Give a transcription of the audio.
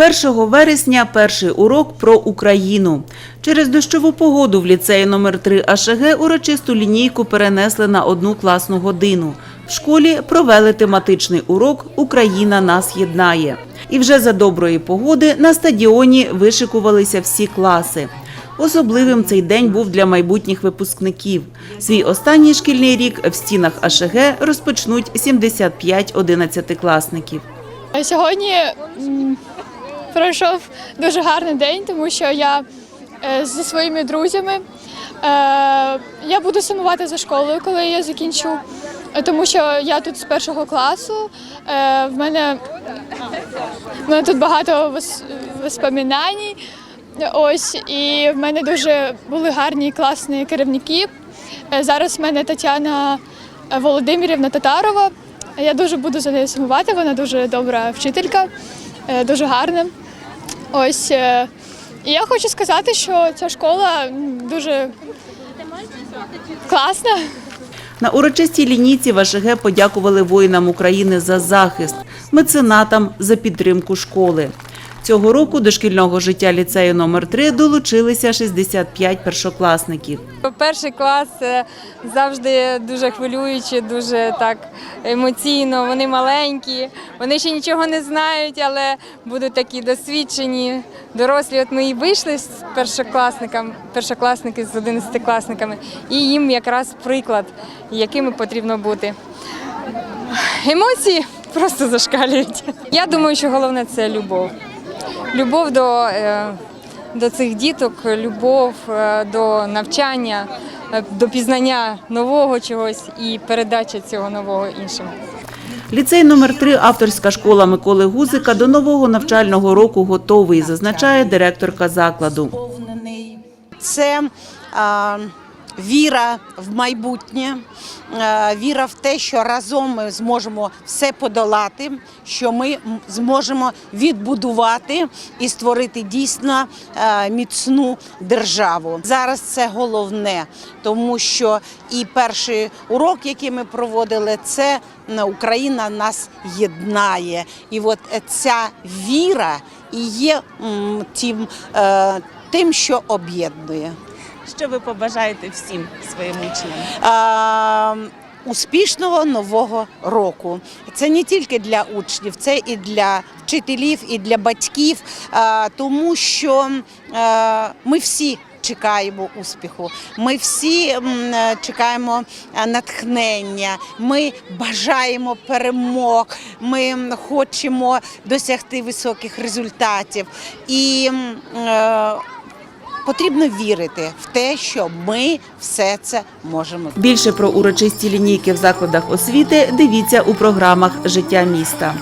1 вересня перший урок про Україну. Через дощову погоду в ліцеї номер 3 АШГ урочисту лінійку перенесли на одну класну годину. В школі провели тематичний урок Україна нас єднає. І вже за доброї погоди на стадіоні вишикувалися всі класи. Особливим цей день був для майбутніх випускників. Свій останній шкільний рік в стінах АШГ розпочнуть 75 одинадцятикласників. Сьогодні пройшов дуже гарний день, тому що я е, зі своїми друзями. Е, я буду сумувати за школою, коли я закінчу, тому що я тут з першого класу. Е, в мене, в мене тут багато вос- воспоминань. Ось, і в мене дуже були гарні класні керівники. Зараз в мене Тетяна Володимирівна Татарова. Я дуже буду за нею сумувати, вона дуже добра вчителька, дуже гарним. Ось. е, І я хочу сказати, що ця школа дуже класна. На урочистій лінійці в АШГ подякували воїнам України за захист, меценатам за підтримку школи. Цього року до шкільного життя ліцею номер 3 долучилися 65 першокласників. Перший клас е, завжди дуже хвилююче, дуже так емоційно. Вони маленькі, вони ще нічого не знають, але будуть такі досвідчені, дорослі. От ми і вийшли з першокласниками, першокласники з одинадцятикласниками, і їм якраз приклад, якими потрібно бути. Емоції просто зашкалюють. Я думаю, що головне це любов. Любов до, е, до цих діток, любов е, до навчання, е, до пізнання нового чогось і передача цього нового іншим. Ліцей номер 3 авторська школа Миколи Гузика до нового навчального року готовий, зазначає директорка закладу. це а, віра в майбутнє, віра в те, що разом ми зможемо все подолати, що ми зможемо відбудувати і створити дійсно міцну державу. Зараз це головне, тому що і перший урок, який ми проводили, це Україна нас єднає. І от е, ця віра і є тим, е, тим, що об'єднує. Що ви побажаєте всім своїм учням? Успішного нового року. Це не тільки для учнів, це і для вчителів, і для батьків, тому що ми всі. Чекаємо успіху. Ми всі чекаємо натхнення. Ми бажаємо перемог. Ми хочемо досягти високих результатів. І е, потрібно вірити в те, що ми все це можемо. Більше про урочисті лінійки в закладах освіти дивіться у програмах Життя міста.